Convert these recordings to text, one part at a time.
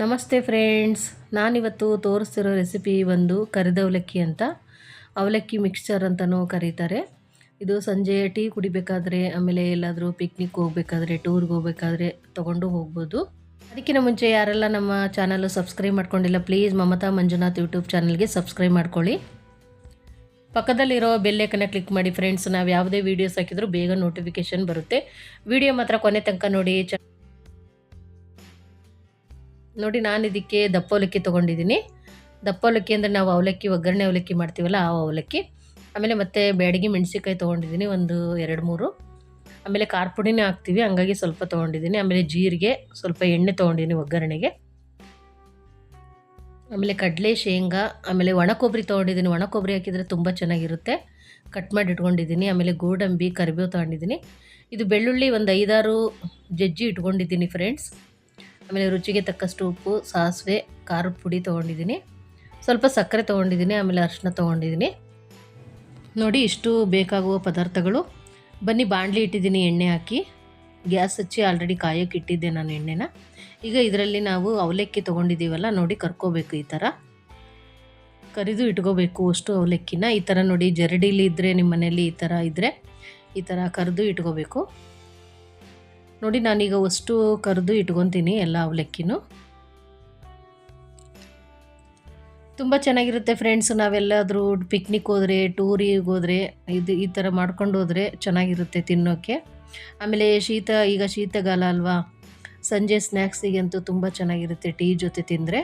ನಮಸ್ತೆ ಫ್ರೆಂಡ್ಸ್, ನಾನಿವತ್ತು ತೋರಿಸ್ತಿರೋ ರೆಸಿಪಿ ಒಂದು ಕರಿದ ಅವಲಕ್ಕಿ ಅಂತ. ಅವಲಕ್ಕಿ ಮಿಕ್ಸ್ಚರ್ ಅಂತಲೂ ಕರೀತಾರೆ. ಇದು ಸಂಜೆ ಟೀ ಕುಡಿಬೇಕಾದ್ರೆ, ಆಮೇಲೆ ಎಲ್ಲಾದರೂ ಪಿಕ್ನಿಕ್ ಹೋಗಬೇಕಾದ್ರೆ ಟೂರ್ಗೆ ಹೋಗಬೇಕಾದ್ರೆ ತೊಗೊಂಡು ಹೋಗ್ಬೋದು. ಅದಕ್ಕಿಂತ ಮುಂಚೆ ಯಾರೆಲ್ಲ ನಮ್ಮ ಚಾನಲ್ ಸಬ್ಸ್ಕ್ರೈಬ್ ಮಾಡ್ಕೊಂಡಿಲ್ಲ ಪ್ಲೀಸ್ ಮಮತಾ ಮಂಜುನಾಥ್ ಯೂಟ್ಯೂಬ್ ಚಾನಲ್ಗೆ ಸಬ್ಸ್ಕ್ರೈಬ್ ಮಾಡ್ಕೊಳ್ಳಿ. ಪಕ್ಕದಲ್ಲಿರೋ ಬೆಲ್ಲೈಕನ್ನ ಕ್ಲಿಕ್ ಮಾಡಿ ಫ್ರೆಂಡ್ಸ್ ನಾವು ಯಾವುದೇ ವೀಡಿಯೋಸ್ ಹಾಕಿದರೂ ಬೇಗ ನೋಟಿಫಿಕೇಷನ್ ಬರುತ್ತೆ. ವಿಡಿಯೋ ಮಾತ್ರ ಕೊನೆ ತನಕ ನೋಡಿ ಚ ನೋಡಿ, ನಾನು ಇದಕ್ಕೆ ದಪ್ಪ ಅವಲಕ್ಕಿ ತೊಗೊಂಡಿದ್ದೀನಿ ದಪ್ಪ ಅವಲಕ್ಕಿ ಅಂದರೆ ನಾವು ಅವಲಕ್ಕಿ, ಒಗ್ಗರಣೆ ಅವಲಕ್ಕಿ ಮಾಡ್ತೀವಲ್ಲ, ಆ ಅವಲಕ್ಕಿ. ಆಮೇಲೆ ಮತ್ತೆ ಬೇಡಿಗೆ ಮೆಣಸಿನ್ಕಾಯಿ ತೊಗೊಂಡಿದ್ದೀನಿ ಒಂದು ಎರಡು ಮೂರು. ಆಮೇಲೆ ಖಾರ ಪುಡಿನೇ ಹಾಕ್ತೀವಿ, ಹಂಗಾಗಿ ಸ್ವಲ್ಪ ತೊಗೊಂಡಿದ್ದೀನಿ ಆಮೇಲೆ ಜೀರಿಗೆ, ಸ್ವಲ್ಪ ಎಣ್ಣೆ ತೊಗೊಂಡಿದ್ದೀನಿ ಒಗ್ಗರಣೆಗೆ. ಆಮೇಲೆ ಕಡಲೆ, ಶೇಂಗಾ, ಆಮೇಲೆ ಒಣ ಕೊಬ್ಬರಿ ತೊಗೊಂಡಿದ್ದೀನಿ ಒಣ ಕೊಬ್ಬರಿ ಹಾಕಿದರೆ ತುಂಬ ಚೆನ್ನಾಗಿರುತ್ತೆ. ಕಟ್ ಮಾಡಿ ಇಟ್ಕೊಂಡಿದ್ದೀನಿ ಆಮೇಲೆ ಗೋಡಂಬಿ, ಕರಿಬೇವು ತೊಗೊಂಡಿದ್ದೀನಿ ಇದು ಬೆಳ್ಳುಳ್ಳಿ ಒಂದು ಐದಾರು ಜಜ್ಜಿ ಇಟ್ಕೊಂಡಿದ್ದೀನಿ ಫ್ರೆಂಡ್ಸ್ ಆಮೇಲೆ ರುಚಿಗೆ ತಕ್ಕಷ್ಟು ಉಪ್ಪು, ಸಾಸಿವೆ, ಖಾರದ ಪುಡಿ ತೊಗೊಂಡಿದ್ದೀನಿ. ಸ್ವಲ್ಪ ಸಕ್ಕರೆ ತೊಗೊಂಡಿದ್ದೀನಿ, ಆಮೇಲೆ ಅರಿಶಿನ ತೊಗೊಂಡಿದ್ದೀನಿ. ನೋಡಿ ಇಷ್ಟು ಬೇಕಾಗುವ ಪದಾರ್ಥಗಳು. ಬನ್ನಿ, ಬಾಣಲಿ ಇಟ್ಟಿದ್ದೀನಿ, ಎಣ್ಣೆ ಹಾಕಿ. ಗ್ಯಾಸ್ ಹಚ್ಚಿ ಆಲ್ರೆಡಿ ಕಾಯೋಕೆ ಇಟ್ಟಿದ್ದೆ ನಾನು ಎಣ್ಣೆನ. ಈಗ ಇದರಲ್ಲಿ ನಾವು ಅವಲಕ್ಕಿ ತೊಗೊಂಡಿದ್ದೀವಲ್ಲ, ನೋಡಿ ಕರ್ಕೋಬೇಕು ಈ ಥರ. ಕರಿದು ಇಟ್ಕೋಬೇಕು ಅಷ್ಟು ಅವಲಕ್ಕಿನ. ಈ ಥರ ನೋಡಿ ಜರಡಿಲಿ ಇದ್ದರೆ ನಿಮ್ಮ ಮನೇಲಿ ಈ ಥರ ಇದ್ದರೆ ಈ ಥರ ಕರೆದು ಇಟ್ಕೋಬೇಕು. ನೋಡಿ, ನಾನೀಗ ಅಷ್ಟು ಕರೆದು ಇಟ್ಕೊತೀನಿ ಎಲ್ಲ ಅವಲಕ್ಕಿನೂ. ತುಂಬ ಚೆನ್ನಾಗಿರುತ್ತೆ ಫ್ರೆಂಡ್ಸ್ ನಾವೆಲ್ಲಾದರೂ ಪಿಕ್ನಿಕ್ ಹೋದರೆ ಟೂರಿಗೆ ಹೋದರೆ, ಇದು ಈ ಥರ ಮಾಡ್ಕೊಂಡು ಹೋದರೆ ಚೆನ್ನಾಗಿರುತ್ತೆ ತಿನ್ನೋಕ್ಕೆ ಆಮೇಲೆ ಶೀತ, ಈಗ ಶೀತಗಾಲ ಅಲ್ವಾ? ಸಂಜೆ ಸ್ನ್ಯಾಕ್ಸಿಗೆ ಅಂತೂ ತುಂಬ ಚೆನ್ನಾಗಿರುತ್ತೆ ಟೀ ಜೊತೆ ತಿಂದರೆ.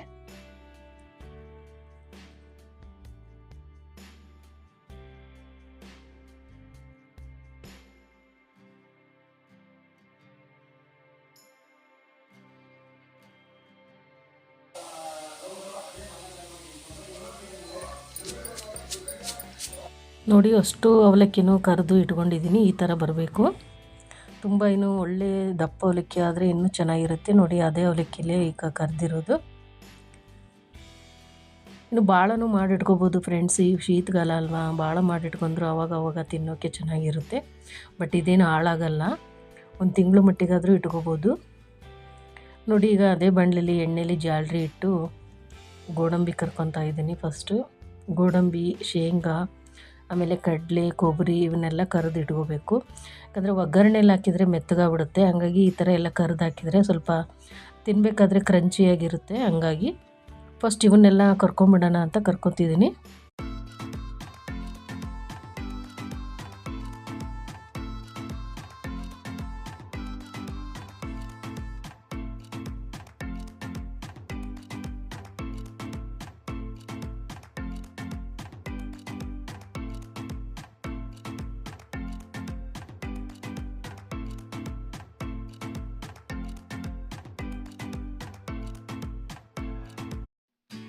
ನೋಡಿ, ಅಷ್ಟು ಅವಲಕ್ಕಿನೂ ಕರೆದು ಇಟ್ಕೊಂಡಿದ್ದೀನಿ. ಈ ಥರ ಬರಬೇಕು. ತುಂಬ ಇನ್ನೂ ಒಳ್ಳೆ ದಪ್ಪ ಅವಲಕ್ಕಿ ಆದರೆ ಇನ್ನೂ ಚೆನ್ನಾಗಿರುತ್ತೆ. ನೋಡಿ, ಅದೇ ಅವಲಕ್ಕಿಲೇ ಈಗ ಕರೆದಿರೋದು. ಇನ್ನು ಭಾಳನೂ ಮಾಡಿಟ್ಕೋಬೋದು ಫ್ರೆಂಡ್ಸ್ ಈ ಶೀತಗಾಲ ಅಲ್ವಾ ಭಾಳ ಮಾಡಿಟ್ಕೊಂಡ್ರು ಅವಾಗ ಅವಾಗ ತಿನ್ನೋಕ್ಕೆ ಚೆನ್ನಾಗಿರುತ್ತೆ. ಬಟ್ ಇದೇನು ಹಾಳಾಗಲ್ಲ. ಒಂದು ತಿಂಗಳು ಮಟ್ಟಿಗಾದರೂ ಇಟ್ಕೋಬೋದು. ನೋಡಿ, ಈಗ ಅದೇ ಬಂಡಲಲ್ಲಿ ಎಣ್ಣೆಲಿ ಜಾಳ್ರಿ ಇಟ್ಟು ಗೋಡಂಬಿ ಕರ್ಕೊತಾ ಇದ್ದೀನಿ ಫಸ್ಟು ಗೋಡಂಬಿ, ಶೇಂಗಾ ಆಮೇಲೆ ಕಡಲೆ, ಕೊಬ್ಬರಿ ಇವನ್ನೆಲ್ಲ ಕರೆದು ಇಟ್ಕೋಬೇಕು. ಯಾಕಂದರೆ ಒಗ್ಗರಣೆಲಿ ಹಾಕಿದರೆ ಮೆತ್ತಗಾಗ್ಬಿಡುತ್ತೆ. ಹಾಗಾಗಿ ಈ ಥರ ಎಲ್ಲ ಕರೆದು ಹಾಕಿದರೆ ಸ್ವಲ್ಪ ತಿನ್ನಬೇಕಾದ್ರೆ ಕ್ರಂಚಿಯಾಗಿರುತ್ತೆ ಹಂಗಾಗಿ ಫಸ್ಟ್ ಇವನ್ನೆಲ್ಲ ಕರ್ಕೊಂಬಿಡೋಣ ಅಂತ ಕರ್ಕೊತಿದ್ದೀನಿ.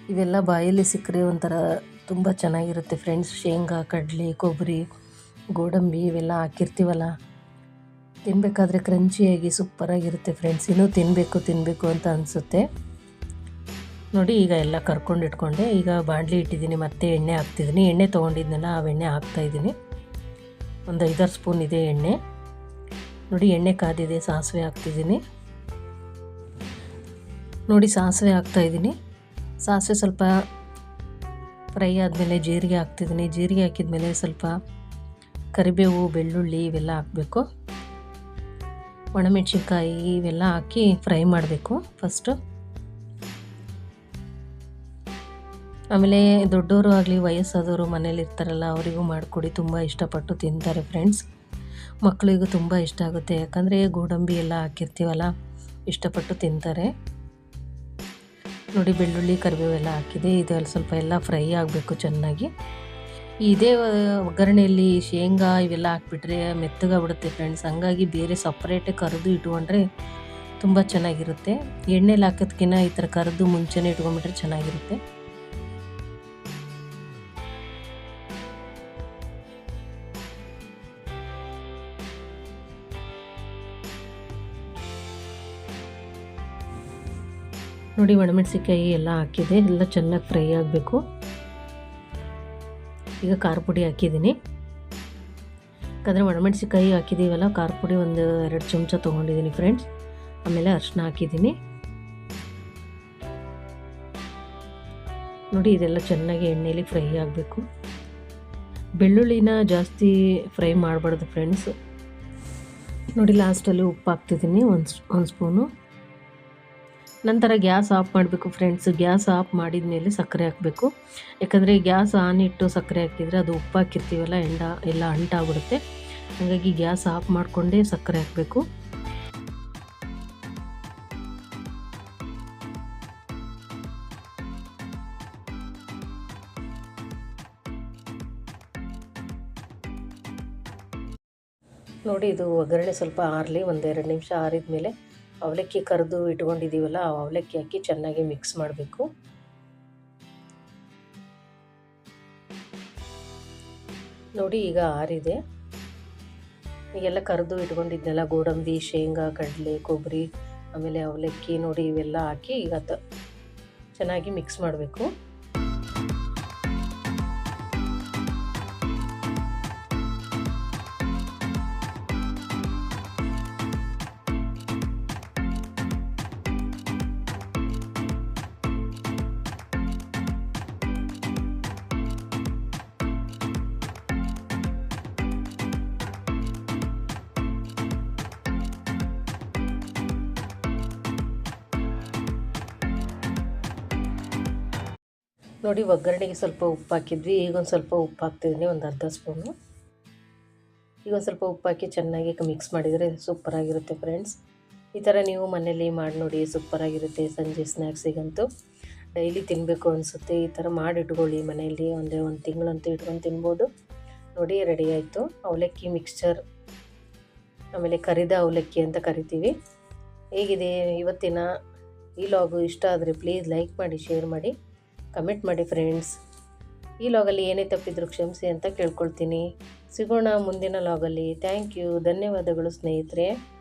ಇವೆಲ್ಲ ಬಾಯಲ್ಲಿ ಸಿಕ್ಕರೆ ಒಂಥರ ತುಂಬ ಚೆನ್ನಾಗಿರುತ್ತೆ. ಫ್ರೆಂಡ್ಸ್ ಶೇಂಗಾ, ಕಡಲೆ, ಕೊಬ್ಬರಿ, ಗೋಡಂಬಿ ಇವೆಲ್ಲ ಹಾಕಿರ್ತೀವಲ್ಲ? ತಿನ್ನಬೇಕಾದ್ರೆ ಕ್ರಂಚಿಯಾಗಿ ಸೂಪರಾಗಿರುತ್ತೆ ಫ್ರೆಂಡ್ಸ್ ಇನ್ನೂ ತಿನ್ನಬೇಕು ತಿನ್ನಬೇಕು ಅಂತ ಅನಿಸುತ್ತೆ. ನೋಡಿ, ಈಗ ಎಲ್ಲ ಕರ್ಕೊಂಡು ಇಟ್ಕೊಂಡೆ. ಈಗ ಬಾಂಡ್ಲಿ ಇಟ್ಟಿದ್ದೀನಿ, ಮತ್ತೆ ಎಣ್ಣೆ ಹಾಕ್ತಿದ್ದೀನಿ. ಎಣ್ಣೆ ತೊಗೊಂಡಿದ್ನಲ್ಲ, ಆ ಎಣ್ಣೆ ಹಾಕ್ತಾಯಿದ್ದೀನಿ ಒಂದು ಐದಾರು ಸ್ಪೂನ್ ಇದೆ ಎಣ್ಣೆ. ನೋಡಿ, ಎಣ್ಣೆ ಕಾದಿದೆ, ಸಾಸಿವೆ ಹಾಕ್ತಿದ್ದೀನಿ. ನೋಡಿ, ಸಾಸಿವೆ ಹಾಕ್ತಾಯಿದ್ದೀನಿ ಸಾಸಿವೆ ಸ್ವಲ್ಪ ಫ್ರೈ ಆದಮೇಲೆ ಜೀರಿಗೆ ಹಾಕ್ತಿದ್ದೀನಿ. ಜೀರಿಗೆ ಹಾಕಿದ್ಮೇಲೆ ಸ್ವಲ್ಪ ಕರಿಬೇವು, ಬೆಳ್ಳುಳ್ಳಿ ಇವೆಲ್ಲ ಹಾಕಬೇಕು. ಒಣಮೆಣ್ಸಿನ್ಕಾಯಿ ಇವೆಲ್ಲ ಹಾಕಿ ಫ್ರೈ ಮಾಡಬೇಕು ಫಸ್ಟು ಆಮೇಲೆ ದೊಡ್ಡವರು ಆಗಲಿ ವಯಸ್ಸಾದವರು ಮನೇಲಿ ಇರ್ತಾರಲ್ಲ, ಅವರಿಗೂ ಮಾಡಿಕೊಡಿ. ತುಂಬ ಇಷ್ಟಪಟ್ಟು ತಿಂತಾರೆ ಫ್ರೆಂಡ್ಸ್ ಮಕ್ಕಳಿಗೂ ತುಂಬ ಇಷ್ಟ ಆಗುತ್ತೆ. ಯಾಕಂದರೆ ಗೋಡಂಬಿ ಎಲ್ಲ ಹಾಕಿರ್ತೀವಲ್ಲ, ಇಷ್ಟಪಟ್ಟು ತಿಂತಾರೆ. ನೋಡಿ ಬೆಳ್ಳುಳ್ಳಿ, ಕರಿಬೇವೆಲ್ಲ ಹಾಕಿದೆ. ಇದು ಅಲ್ಲಿ ಸ್ವಲ್ಪ ಎಲ್ಲ ಫ್ರೈ ಆಗಬೇಕು ಚೆನ್ನಾಗಿ. ಇದೇ ಒಗ್ಗರಣೆಯಲ್ಲಿ ಶೇಂಗಾ ಇವೆಲ್ಲ ಹಾಕ್ಬಿಟ್ರೆ ಮೆತ್ತಗಾಗ್ಬಿಡುತ್ತೆ ಫ್ರೆಂಡ್ಸ್ ಹಂಗಾಗಿ ಬೇರೆ ಸಪ್ರೇಟೇ ಕರೆದು ಇಟ್ಕೊಂಡ್ರೆ ತುಂಬ ಚೆನ್ನಾಗಿರುತ್ತೆ. ಎಣ್ಣೆಲಿ ಹಾಕೋದ್ಕಿಂತ ಈ ಥರ ಕರೆದು ಮುಂಚೆನೇ ಇಟ್ಕೊಂಡ್ಬಿಟ್ರೆ ಚೆನ್ನಾಗಿರುತ್ತೆ. ನೋಡಿ ಒಣಮೆಣಸಿಕಾಯಿ ಎಲ್ಲ ಹಾಕಿದೆ. ಎಲ್ಲ ಚೆನ್ನಾಗಿ ಫ್ರೈ ಆಗಬೇಕು. ಈಗ ಖಾರ ಪುಡಿ ಹಾಕಿದ್ದೀನಿ. ಯಾಕಂದರೆ ಒಣಮೆಣಸಿಕಾಯಿ ಹಾಕಿದ್ದೀವಲ್ಲ ಖಾರ ಪುಡಿ ಒಂದು ಎರಡು ಚಮಚ ತೊಗೊಂಡಿದ್ದೀನಿ ಫ್ರೆಂಡ್ಸ್. ಆಮೇಲೆ ಅರಿಶಿನ ಹಾಕಿದ್ದೀನಿ. ನೋಡಿ, ಇದೆಲ್ಲ ಚೆನ್ನಾಗಿ ಎಣ್ಣೆಯಲ್ಲಿ ಫ್ರೈ ಆಗಬೇಕು. ಬೆಳ್ಳುಳ್ಳಿನ ಜಾಸ್ತಿ ಫ್ರೈ ಮಾಡಬಾರ್ದು ಫ್ರೆಂಡ್ಸ್. ನೋಡಿ, ಲಾಸ್ಟಲ್ಲಿ ಉಪ್ಪು ಹಾಕ್ತಿದ್ದೀನಿ ಒಂದು ಒಂದು ಸ್ಪೂನು. ನಂತರ ಗ್ಯಾಸ್ ಆಫ್ ಮಾಡಬೇಕು ಫ್ರೆಂಡ್ಸ್. ಗ್ಯಾಸ್ ಆಫ್ ಮಾಡಿದ ಮೇಲೆ ಸಕ್ಕರೆ ಹಾಕಬೇಕು. ಯಾಕಂದರೆ ಗ್ಯಾಸ್ ಆನ್ ಇಟ್ಟು ಸಕ್ಕರೆ ಹಾಕಿದರೆ ಅದು ಉಪ್ಪು ಹಾಕಿರ್ತೀವಲ್ಲ, ಎಂಡ ಎಲ್ಲ ಅಂಟಾಗ್ಬಿಡುತ್ತೆ. ಹಾಗಾಗಿ ಗ್ಯಾಸ್ ಆಫ್ ಮಾಡಿಕೊಂಡೇ ಸಕ್ಕರೆ ಹಾಕಬೇಕು. ನೋಡಿ, ಇದು ಒಗ್ಗರಣೆ ಸ್ವಲ್ಪ ಆರಲಿ ಒಂದೆರಡು ನಿಮಿಷ ಆರಿದ ಮೇಲೆ ಅವಲಕ್ಕಿ ಕರೆದು ಇಟ್ಕೊಂಡಿದ್ದೀವಲ್ಲ ಆ ಅವಲಕ್ಕಿ ಹಾಕಿ ಚೆನ್ನಾಗಿ ಮಿಕ್ಸ್ ಮಾಡಬೇಕು. ನೋಡಿ ಈಗ ಆರಿದೆ. ಈಗೆಲ್ಲ ಕರೆದು ಇಟ್ಕೊಂಡಿದ್ನೆಲ್ಲ, ಗೋಡಂಬಿ, ಶೇಂಗಾ, ಕಡಲೆ, ಕೊಬ್ಬರಿ, ಆಮೇಲೆ ಅವಲಕ್ಕಿ, ನೋಡಿ ಇವೆಲ್ಲ ಹಾಕಿ ಈಗ ಚೆನ್ನಾಗಿ ಮಿಕ್ಸ್ ಮಾಡಬೇಕು. ನೋಡಿ, ಒಗ್ಗರಣೆಗೆ ಸ್ವಲ್ಪ ಉಪ್ಪು ಹಾಕಿದ್ವಿ. ಈಗ ಒಂದು ಸ್ವಲ್ಪ ಉಪ್ಪು ಹಾಕ್ತಿದ್ದೀನಿ, ಒಂದು ಅರ್ಧ ಸ್ಪೂನು. ಈಗ ಒಂದು ಸ್ವಲ್ಪ ಉಪ್ಪು ಹಾಕಿ ಚೆನ್ನಾಗಿ ಮಿಕ್ಸ್ ಮಾಡಿದರೆ ಸೂಪರಾಗಿರುತ್ತೆ ಫ್ರೆಂಡ್ಸ್ ಈ ಥರ ನೀವು ಮನೇಲಿ ಮಾಡಿ ನೋಡಿ ಸೂಪರಾಗಿರುತ್ತೆ ಸಂಜೆ ಸ್ನ್ಯಾಕ್ಸಿಗಂತೂ ಡೈಲಿ ತಿನ್ನಬೇಕು ಅನಿಸುತ್ತೆ. ಈ ಥರ ಮಾಡಿ ಇಟ್ಕೊಳ್ಳಿ ಮನೆಯಲ್ಲಿ. ಒಂದೇ ಒಂದು ತಿಂಗಳಂತೂ ಇಟ್ಕೊಂಡು ತಿನ್ಬೋದು. ನೋಡಿ ರೆಡಿ ಆಯಿತು. ಅವಲಕ್ಕಿ ಮಿಕ್ಸ್ಚರ್ ಆಮೇಲೆ ಕರಿದ ಅವಲಕ್ಕಿ ಅಂತ ಕರಿತೀವಿ. ಹೇಗಿದೆ ಇವತ್ತಿನ ಈ ಲಾಗು ಇಷ್ಟ ಆದರೆ ಪ್ಲೀಸ್ ಲೈಕ್ ಮಾಡಿ ಶೇರ್ ಮಾಡಿ. ಕಮೆಂಟ್ ಮಾಡಿ ಫ್ರೆಂಡ್ಸ್. ಈ ಲಾಗಲ್ಲಿ ಏನೇ ತಪ್ಪಿದ್ರು ಕ್ಷಮಿಸಿ ಅಂತ ಕೇಳ್ಕೊಳ್ತೀನಿ. ಸಿಗೋಣ ಮುಂದಿನ ಲಾಗಲ್ಲಿ. Thank you. ಧನ್ಯವಾದಗಳು ಸ್ನೇಹಿತರೆ.